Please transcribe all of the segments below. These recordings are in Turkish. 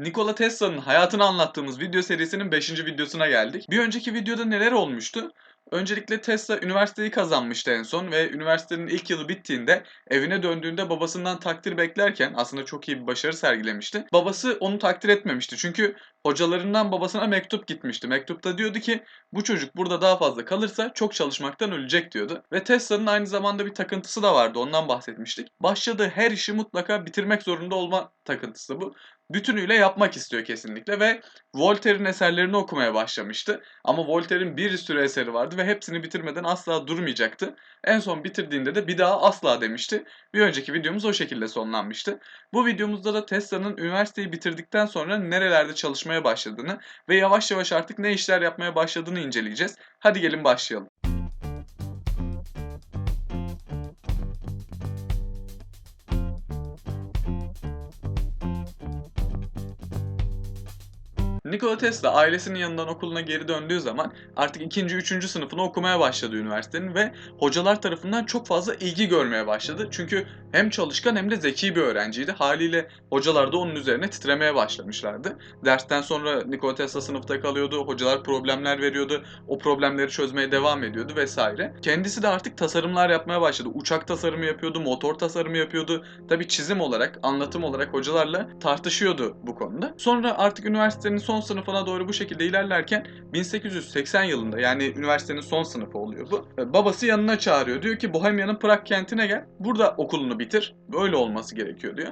Nikola Tesla'nın hayatını anlattığımız video serisinin 5. videosuna geldik. Bir önceki videoda neler olmuştu? Öncelikle Tesla üniversiteyi kazanmıştı en son ve üniversitenin ilk yılı bittiğinde evine döndüğünde babasından takdir beklerken aslında çok iyi bir başarı sergilemişti. Babası onu takdir etmemişti çünkü hocalarından babasına mektup gitmişti. Mektupta diyordu ki bu çocuk burada daha fazla kalırsa çok çalışmaktan ölecek diyordu. Ve Tesla'nın aynı zamanda bir takıntısı da vardı ondan bahsetmiştik. Başladığı her işi mutlaka bitirmek zorunda olma takıntısı bu bütünüyle yapmak istiyor kesinlikle ve Voltaire'in eserlerini okumaya başlamıştı. Ama Voltaire'in bir sürü eseri vardı ve hepsini bitirmeden asla durmayacaktı. En son bitirdiğinde de bir daha asla demişti. Bir önceki videomuz o şekilde sonlanmıştı. Bu videomuzda da Tesla'nın üniversiteyi bitirdikten sonra nerelerde çalışmaya başladığını ve yavaş yavaş artık ne işler yapmaya başladığını inceleyeceğiz. Hadi gelin başlayalım. Nikola Tesla ailesinin yanından okuluna geri döndüğü zaman artık ikinci, üçüncü sınıfını okumaya başladı üniversitenin ve hocalar tarafından çok fazla ilgi görmeye başladı. Çünkü hem çalışkan hem de zeki bir öğrenciydi. Haliyle hocalar da onun üzerine titremeye başlamışlardı. Dersten sonra Nikola Tesla sınıfta kalıyordu, hocalar problemler veriyordu, o problemleri çözmeye devam ediyordu vesaire. Kendisi de artık tasarımlar yapmaya başladı. Uçak tasarımı yapıyordu, motor tasarımı yapıyordu. Tabi çizim olarak, anlatım olarak hocalarla tartışıyordu bu konuda. Sonra artık üniversitenin son sınıfına doğru bu şekilde ilerlerken 1880 yılında yani üniversitenin son sınıfı oluyor bu. Babası yanına çağırıyor. Diyor ki Bohemia'nın Prag kentine gel. Burada okulunu bitir. Böyle olması gerekiyor diyor.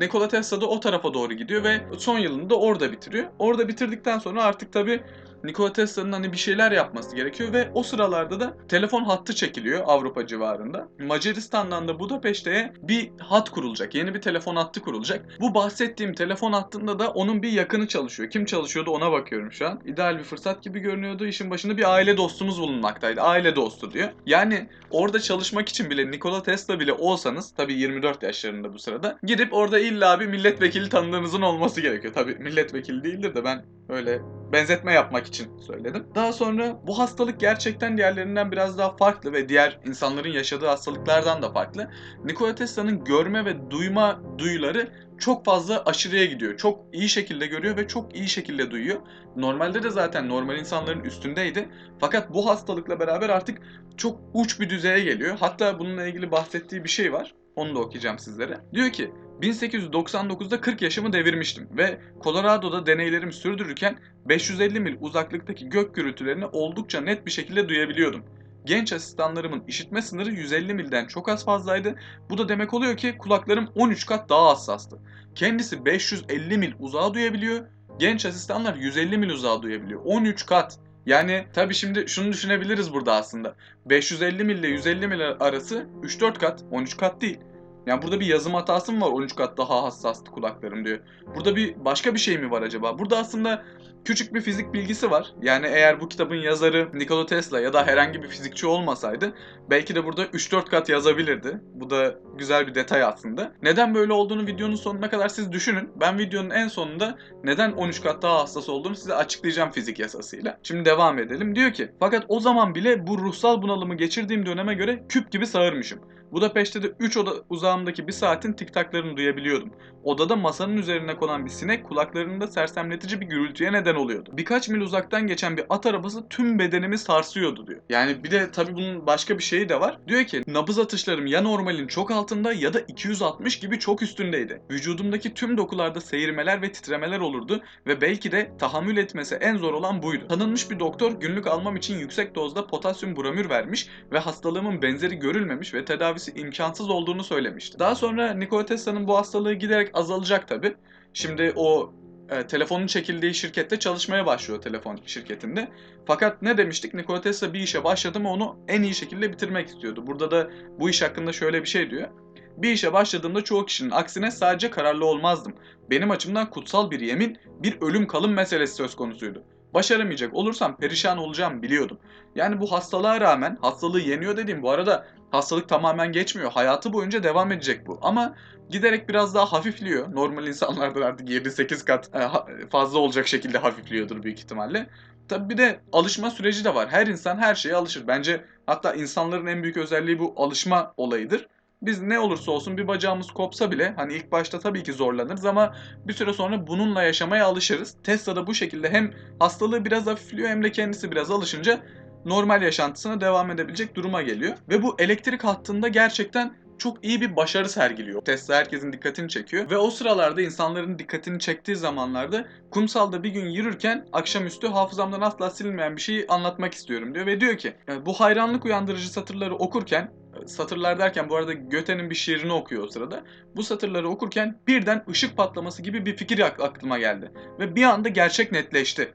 Nikola Tesla da o tarafa doğru gidiyor ve son yılını da orada bitiriyor. Orada bitirdikten sonra artık tabii Nikola Tesla'nın hani bir şeyler yapması gerekiyor ve o sıralarda da telefon hattı çekiliyor Avrupa civarında. Macaristan'dan da Budapeşte'ye bir hat kurulacak. Yeni bir telefon hattı kurulacak. Bu bahsettiğim telefon hattında da onun bir yakını çalışıyor. Kim çalışıyordu ona bakıyorum şu an. İdeal bir fırsat gibi görünüyordu. İşin başında bir aile dostumuz bulunmaktaydı. Aile dostu diyor. Yani orada çalışmak için bile Nikola Tesla bile olsanız tabii 24 yaşlarında bu sırada gidip orada illa bir milletvekili tanıdığınızın olması gerekiyor. Tabii milletvekili değildir de ben öyle benzetme yapmak için söyledim. Daha sonra bu hastalık gerçekten diğerlerinden biraz daha farklı ve diğer insanların yaşadığı hastalıklardan da farklı. Nikola Tesla'nın görme ve duyma duyuları çok fazla aşırıya gidiyor. Çok iyi şekilde görüyor ve çok iyi şekilde duyuyor. Normalde de zaten normal insanların üstündeydi. Fakat bu hastalıkla beraber artık çok uç bir düzeye geliyor. Hatta bununla ilgili bahsettiği bir şey var. Onu da okuyacağım sizlere. Diyor ki 1899'da 40 yaşımı devirmiştim ve Colorado'da deneylerimi sürdürürken 550 mil uzaklıktaki gök gürültülerini oldukça net bir şekilde duyabiliyordum. Genç asistanlarımın işitme sınırı 150 milden çok az fazlaydı. Bu da demek oluyor ki kulaklarım 13 kat daha hassastı. Kendisi 550 mil uzağa duyabiliyor. Genç asistanlar 150 mil uzağa duyabiliyor. 13 kat. Yani tabii şimdi şunu düşünebiliriz burada aslında. 550 mil ile 150 mil arası 3-4 kat, 13 kat değil. Yani burada bir yazım hatası mı var 13 kat daha hassastı kulaklarım diyor. Burada bir başka bir şey mi var acaba? Burada aslında küçük bir fizik bilgisi var. Yani eğer bu kitabın yazarı Nikola Tesla ya da herhangi bir fizikçi olmasaydı belki de burada 3-4 kat yazabilirdi. Bu da güzel bir detay aslında. Neden böyle olduğunu videonun sonuna kadar siz düşünün. Ben videonun en sonunda neden 13 kat daha hassas olduğunu size açıklayacağım fizik yasasıyla. Şimdi devam edelim. Diyor ki fakat o zaman bile bu ruhsal bunalımı geçirdiğim döneme göre küp gibi sağırmışım. Budapeşte de 3 oda uzağımdaki bir saatin tiktaklarını duyabiliyordum. Odada masanın üzerine konan bir sinek kulaklarında sersemletici bir gürültüye neden oluyordu. Birkaç mil uzaktan geçen bir at arabası tüm bedenimi sarsıyordu diyor. Yani bir de tabi bunun başka bir şeyi de var. Diyor ki nabız atışlarım ya normalin çok altında ya da 260 gibi çok üstündeydi. Vücudumdaki tüm dokularda seyirmeler ve titremeler olurdu ve belki de tahammül etmesi en zor olan buydu. Tanınmış bir doktor günlük almam için yüksek dozda potasyum bromür vermiş ve hastalığımın benzeri görülmemiş ve tedavisi imkansız olduğunu söylemişti. Daha sonra Nikola Tesla'nın bu hastalığı giderek azalacak tabi. Şimdi o e, telefonun çekildiği şirkette çalışmaya başlıyor telefon şirketinde. Fakat ne demiştik? Nikola Tesla bir işe başladı mı onu en iyi şekilde bitirmek istiyordu. Burada da bu iş hakkında şöyle bir şey diyor. Bir işe başladığımda çoğu kişinin aksine sadece kararlı olmazdım. Benim açımdan kutsal bir yemin, bir ölüm kalım meselesi söz konusuydu. Başaramayacak olursam perişan olacağım biliyordum. Yani bu hastalığa rağmen hastalığı yeniyor dediğim bu arada hastalık tamamen geçmiyor. Hayatı boyunca devam edecek bu. Ama giderek biraz daha hafifliyor. Normal insanlardan artık 7-8 kat e, fazla olacak şekilde hafifliyordur büyük ihtimalle. Tabi bir de alışma süreci de var. Her insan her şeye alışır. Bence hatta insanların en büyük özelliği bu alışma olayıdır. Biz ne olursa olsun bir bacağımız kopsa bile hani ilk başta tabii ki zorlanırız ama bir süre sonra bununla yaşamaya alışırız. Tesla da bu şekilde hem hastalığı biraz hafifliyor hem de kendisi biraz alışınca normal yaşantısına devam edebilecek duruma geliyor. Ve bu elektrik hattında gerçekten çok iyi bir başarı sergiliyor. Tesla herkesin dikkatini çekiyor ve o sıralarda insanların dikkatini çektiği zamanlarda kumsalda bir gün yürürken akşamüstü hafızamdan asla silinmeyen bir şeyi anlatmak istiyorum diyor ve diyor ki "Yani bu hayranlık uyandırıcı satırları okurken satırlar derken bu arada Göte'nin bir şiirini okuyor o sırada. Bu satırları okurken birden ışık patlaması gibi bir fikir ak- aklıma geldi ve bir anda gerçek netleşti.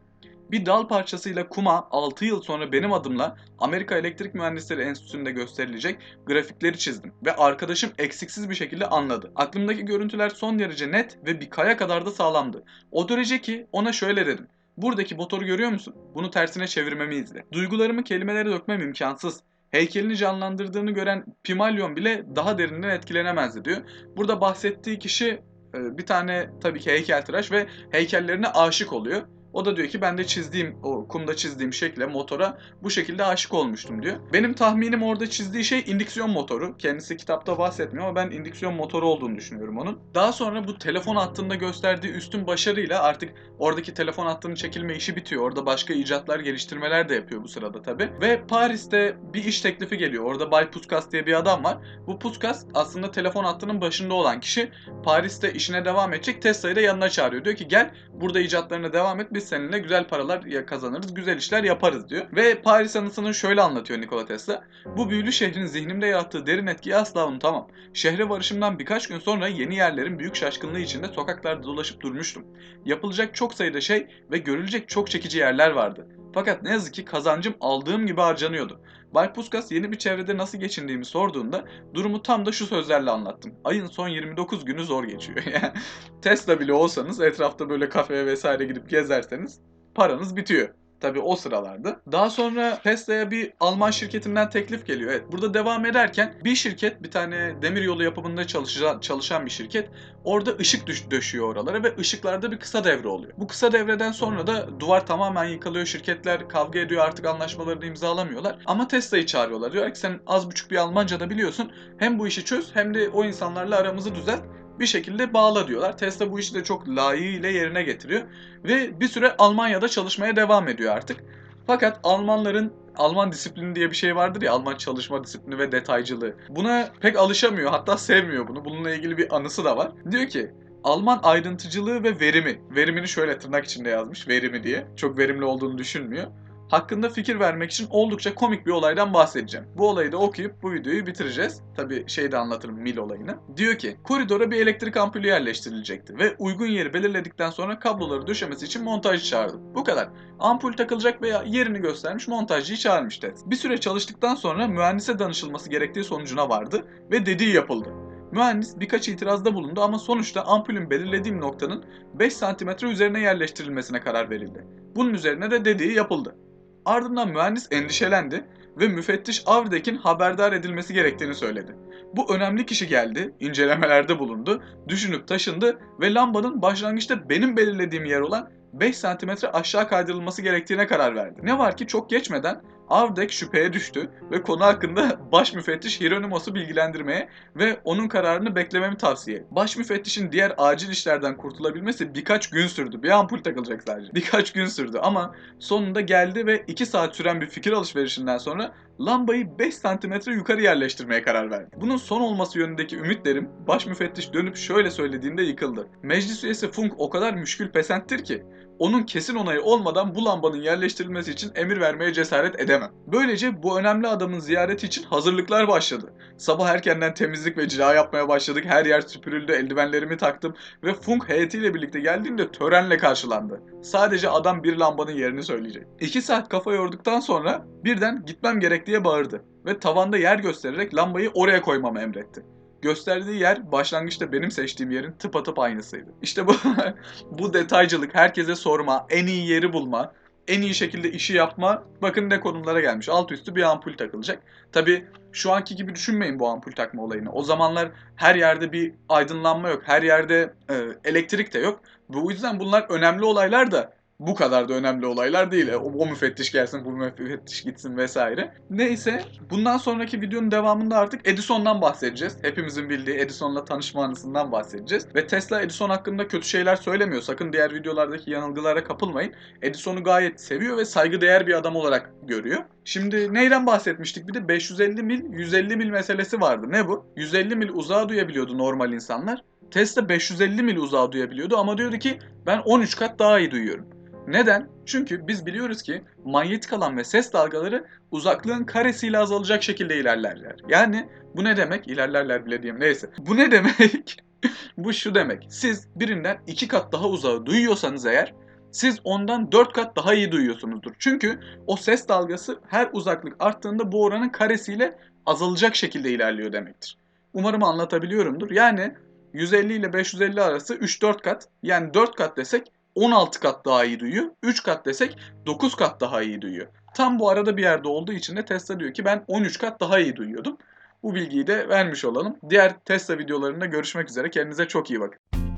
Bir dal parçasıyla kuma 6 yıl sonra benim adımla Amerika Elektrik Mühendisleri Enstitüsü'nde gösterilecek grafikleri çizdim ve arkadaşım eksiksiz bir şekilde anladı. Aklımdaki görüntüler son derece net ve bir kaya kadar da sağlamdı. O derece ki ona şöyle dedim. Buradaki motoru görüyor musun? Bunu tersine çevirmemi izle. Duygularımı kelimelere dökmem imkansız. Heykelini canlandırdığını gören Pimalyon bile daha derinden etkilenemezdi diyor. Burada bahsettiği kişi e, bir tane tabii ki heykeltıraş ve heykellerine aşık oluyor. O da diyor ki ben de çizdiğim o kumda çizdiğim şekle motora bu şekilde aşık olmuştum diyor. Benim tahminim orada çizdiği şey indüksiyon motoru. Kendisi kitapta bahsetmiyor ama ben indüksiyon motoru olduğunu düşünüyorum onun. Daha sonra bu telefon hattında gösterdiği üstün başarıyla artık oradaki telefon hattının çekilme işi bitiyor. Orada başka icatlar, geliştirmeler de yapıyor bu sırada tabi. Ve Paris'te bir iş teklifi geliyor. Orada Bay Puskas diye bir adam var. Bu Puskas aslında telefon hattının başında olan kişi. Paris'te işine devam edecek. Tesla'yı da yanına çağırıyor. Diyor ki gel burada icatlarına devam et. Biz seninle güzel paralar kazanırız, güzel işler yaparız diyor. Ve Paris anısını şöyle anlatıyor Nikola Tesla. Bu büyülü şehrin zihnimde yarattığı derin etkiyi asla unutamam. Şehre varışımdan birkaç gün sonra yeni yerlerin büyük şaşkınlığı içinde sokaklarda dolaşıp durmuştum. Yapılacak çok sayıda şey ve görülecek çok çekici yerler vardı. Fakat ne yazık ki kazancım aldığım gibi harcanıyordu. Bay Puskas yeni bir çevrede nasıl geçindiğimi sorduğunda durumu tam da şu sözlerle anlattım. Ayın son 29 günü zor geçiyor. Tesla bile olsanız etrafta böyle kafeye vesaire gidip gezerseniz paranız bitiyor. Tabii o sıralarda. Daha sonra Tesla'ya bir Alman şirketinden teklif geliyor. Evet burada devam ederken bir şirket bir tane demiryolu yapımında çalışan, çalışan bir şirket orada ışık düş, döşüyor oralara ve ışıklarda bir kısa devre oluyor. Bu kısa devreden sonra da duvar tamamen yıkılıyor. Şirketler kavga ediyor artık anlaşmalarını imzalamıyorlar. Ama Tesla'yı çağırıyorlar. Diyor ki sen az buçuk bir Almanca da biliyorsun. Hem bu işi çöz hem de o insanlarla aramızı düzelt bir şekilde bağla diyorlar. Tesla bu işi de çok layığıyla yerine getiriyor ve bir süre Almanya'da çalışmaya devam ediyor artık. Fakat Almanların Alman disiplini diye bir şey vardır ya Alman çalışma disiplini ve detaycılığı. Buna pek alışamıyor hatta sevmiyor bunu. Bununla ilgili bir anısı da var. Diyor ki Alman ayrıntıcılığı ve verimi. Verimini şöyle tırnak içinde yazmış verimi diye. Çok verimli olduğunu düşünmüyor hakkında fikir vermek için oldukça komik bir olaydan bahsedeceğim. Bu olayı da okuyup bu videoyu bitireceğiz. Tabi şeyde anlatırım mil olayını. Diyor ki koridora bir elektrik ampulü yerleştirilecekti ve uygun yeri belirledikten sonra kabloları döşemesi için montajcı çağırdım. Bu kadar. Ampul takılacak veya yerini göstermiş montajcıyı çağırmış Ted. Bir süre çalıştıktan sonra mühendise danışılması gerektiği sonucuna vardı ve dediği yapıldı. Mühendis birkaç itirazda bulundu ama sonuçta ampulün belirlediğim noktanın 5 cm üzerine yerleştirilmesine karar verildi. Bunun üzerine de dediği yapıldı. Ardından mühendis endişelendi ve müfettiş Avdek'in haberdar edilmesi gerektiğini söyledi. Bu önemli kişi geldi, incelemelerde bulundu, düşünüp taşındı ve lambanın başlangıçta benim belirlediğim yer olan 5 cm aşağı kaydırılması gerektiğine karar verdi. Ne var ki çok geçmeden Avdek şüpheye düştü ve konu hakkında baş müfettiş Hieronymos'u bilgilendirmeye ve onun kararını beklememi tavsiye. Baş müfettişin diğer acil işlerden kurtulabilmesi birkaç gün sürdü. Bir ampul takılacak sadece. Birkaç gün sürdü ama sonunda geldi ve 2 saat süren bir fikir alışverişinden sonra lambayı 5 santimetre yukarı yerleştirmeye karar verdi. Bunun son olması yönündeki ümitlerim baş müfettiş dönüp şöyle söylediğinde yıkıldı. Meclis üyesi Funk o kadar müşkül pesenttir ki onun kesin onayı olmadan bu lambanın yerleştirilmesi için emir vermeye cesaret edemem. Böylece bu önemli adamın ziyareti için hazırlıklar başladı. Sabah erkenden temizlik ve cila yapmaya başladık. Her yer süpürüldü, eldivenlerimi taktım ve Funk heyetiyle birlikte geldiğimde törenle karşılandı. Sadece adam bir lambanın yerini söyleyecek. İki saat kafa yorduktan sonra birden gitmem gerek diye bağırdı ve tavanda yer göstererek lambayı oraya koymamı emretti gösterdiği yer başlangıçta benim seçtiğim yerin tıpatıp aynısıydı. İşte bu bu detaycılık, herkese sorma, en iyi yeri bulma, en iyi şekilde işi yapma. Bakın ne konumlara gelmiş. Alt üstü bir ampul takılacak. Tabi şu anki gibi düşünmeyin bu ampul takma olayını. O zamanlar her yerde bir aydınlanma yok. Her yerde e, elektrik de yok. Bu yüzden bunlar önemli olaylar da bu kadar da önemli olaylar değil. E, O, o müfettiş gelsin, bu müfettiş gitsin vesaire. Neyse bundan sonraki videonun devamında artık Edison'dan bahsedeceğiz. Hepimizin bildiği Edison'la tanışma anısından bahsedeceğiz. Ve Tesla Edison hakkında kötü şeyler söylemiyor. Sakın diğer videolardaki yanılgılara kapılmayın. Edison'u gayet seviyor ve saygıdeğer bir adam olarak görüyor. Şimdi neyden bahsetmiştik? Bir de 550 mil, 150 mil meselesi vardı. Ne bu? 150 mil uzağa duyabiliyordu normal insanlar. Tesla 550 mil uzağa duyabiliyordu ama diyordu ki ben 13 kat daha iyi duyuyorum. Neden? Çünkü biz biliyoruz ki manyetik alan ve ses dalgaları uzaklığın karesiyle azalacak şekilde ilerlerler. Yani bu ne demek? İlerlerler bile diyeyim. Neyse. Bu ne demek? bu şu demek. Siz birinden iki kat daha uzağı duyuyorsanız eğer siz ondan 4 kat daha iyi duyuyorsunuzdur. Çünkü o ses dalgası her uzaklık arttığında bu oranın karesiyle azalacak şekilde ilerliyor demektir. Umarım anlatabiliyorumdur. Yani 150 ile 550 arası 3-4 kat. Yani 4 kat desek 16 kat daha iyi duyuyor. 3 kat desek 9 kat daha iyi duyuyor. Tam bu arada bir yerde olduğu için de Tesla diyor ki ben 13 kat daha iyi duyuyordum. Bu bilgiyi de vermiş olalım. Diğer Tesla videolarında görüşmek üzere. Kendinize çok iyi bakın.